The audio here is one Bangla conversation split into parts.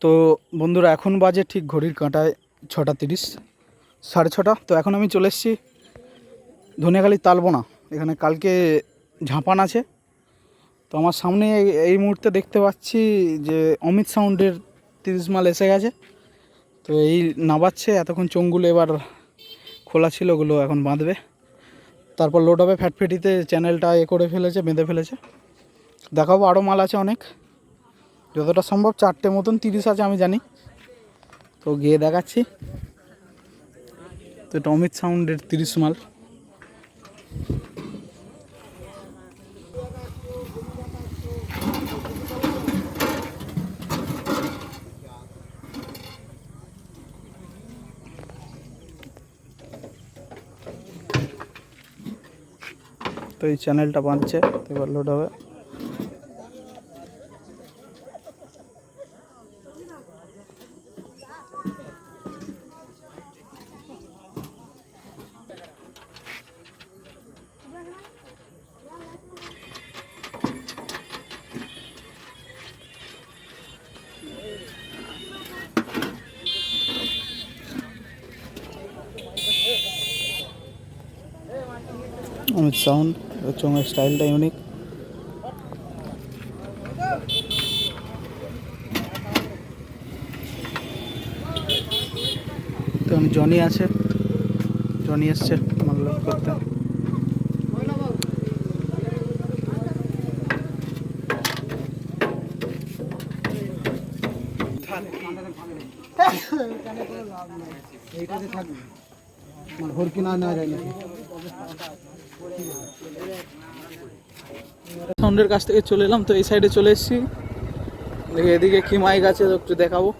তো বন্ধুরা, এখন বাজে ঠিক ঘড়ির কাঁটায় ছটা তিরিশ, সাড়ে ছটা। তো এখন আমি চলে এসেছি ধনিয়াখালি তালবোনা। এখানে কালকে ঝাঁপান আছে। তো আমার সামনে এই- মুহূর্তে দেখতে পাচ্ছি যে অমিত সাউন্ডের তিরিশ মাল এসে গেছে। তো এই নাবাচ্ছে, এতক্ষণ চোঙগুলো এবার খোলা ছিল, ওগুলো এখন বাঁধবে। তারপর লোড হবে ফ্যাটফেটিতে চ্যানেলটা এ করে ফেলেছে, বেঁধে ফেলেছে। দেখাবো আরও মাল আছে অনেক। যতটা সম্ভব চারটে মতন তিরিশ আছে, আমি জানি। তো গিয়ে দেখাচ্ছি। তো এটা অমিত সাউন্ডের তিরিশ মাল। তো এই চ্যানেলটা বাঁধছে এবার লোড হবে। অমিত সাউন্ড চোঙের স্টাইলটা ইউনিক তো জনি আছে। জনি এসছে মাল্ল করতে। ভর্তি না না যায় সাউন্ডের কাছ থেকে চলে এলাম, তো এই সাইডে চলে এসেছি। দেখি এদিকে কি মাইক আছে, একটু দেখাবো।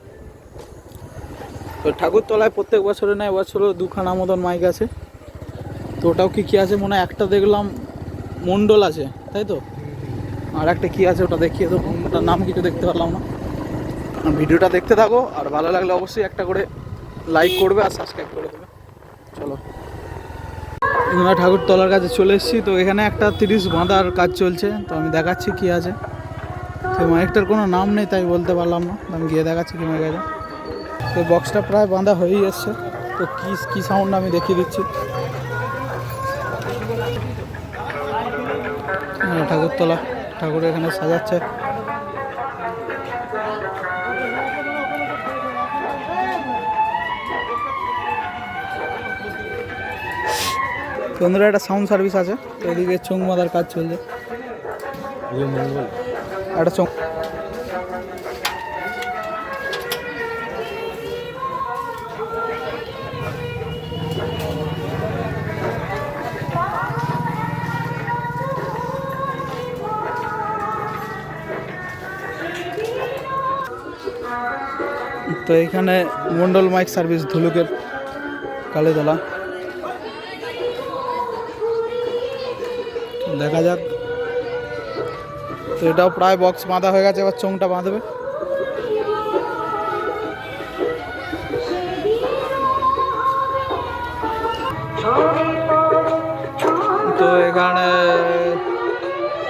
তো ঠাকুরতলায় প্রত্যেক বছরে না, এবছরও দুখানা মতন মাইক আছে। তো ওটাও কি কি আছে? মনে হয় একটা দেখলাম মন্ডল আছে, তাই তো? আর একটা কি আছে ওটা দেখিয়ে তো ওটার নাম কিছু দেখতে পারলাম না। ভিডিওটা দেখতে থাকো, আর ভালো লাগলে অবশ্যই একটা করে লাইক করবে আর সাবস্ক্রাইব করে দেবে। চলো। আমরা ঠাকুরতলার কাছে চলে এসেছি। তো এখানে একটা তিরিশ বাঁধার কাজ চলছে। তো আমি দেখাচ্ছি কি আছে। তো মাইকটার কোনো নাম নেই তাই বলতে পারলাম না। আমি গিয়ে দেখাচ্ছি কি মাইক আছে। তো বক্সটা প্রায় বাঁধা হয়েই এসছে। তো কি কী সাউন্ড আমি দেখিয়ে দিচ্ছি। হ্যাঁ, ঠাকুরতলা ঠাকুর এখানে সাজাচ্ছে। বন্ধুরা, একটা সাউন্ড সার্ভিস আছে। এদিকে চোখ বাঁধার কাজ চলছে। একটা চোখ তো এখানে মন্ডল মাইক সার্ভিস ধুলুকের কালীতলা দেখা যাক। তো এটাও প্রায় বক্স বাঁধা হয়ে গেছে, এবার চোংটা বাঁধবে। তো এখানে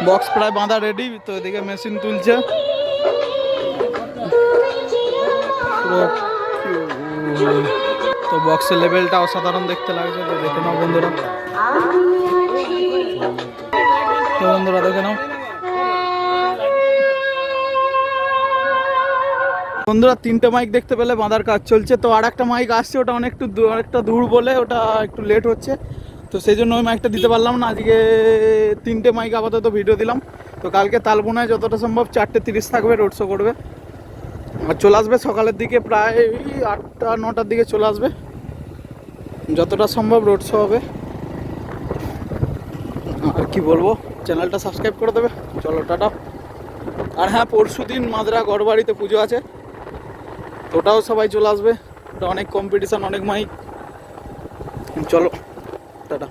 বক্স প্রায় বাঁধা রেডি তো এদিকে মেশিন তুলছে। তো বক্সের লেভেলটা অসাধারণ দেখতে লাগছে, তো দেখে নাও বন্ধুরা। তো বন্ধুরা দেখে নাও। বন্ধুরা, তিনটে মাইক দেখতে পেলে বাঁধার কাজ চলছে। তো আর একটা মাইক আসছে, ওটা অনেকটু অনেকটা দূর বলে ওটা একটু লেট হচ্ছে। তো সেই জন্য ওই মাইকটা দিতে পারলাম না। আজকে তিনটে মাইক আপাতত ভিডিও দিলাম। তো কালকে তালবোনায় যতটা সম্ভব চারটে তিরিশ থাকবে রোড শো করবে। আর চলে আসবে সকালের দিকে প্রায় আটটা, নটার দিকে চলে আসবে। যতটা সম্ভব রোড শো হবে। আর কি বলব? চ্যানেলটা সাবস্ক্রাইব করে দেবে। চলো, টাটা। আর হ্যাঁ পরশু দিন মাদ্রা গড়বাড়িতে পুজো আছে। ওটাও সবাই চলে আসবে। ওটা অনেক কম্পিটিশান অনেক মাইক চলো, টাটা।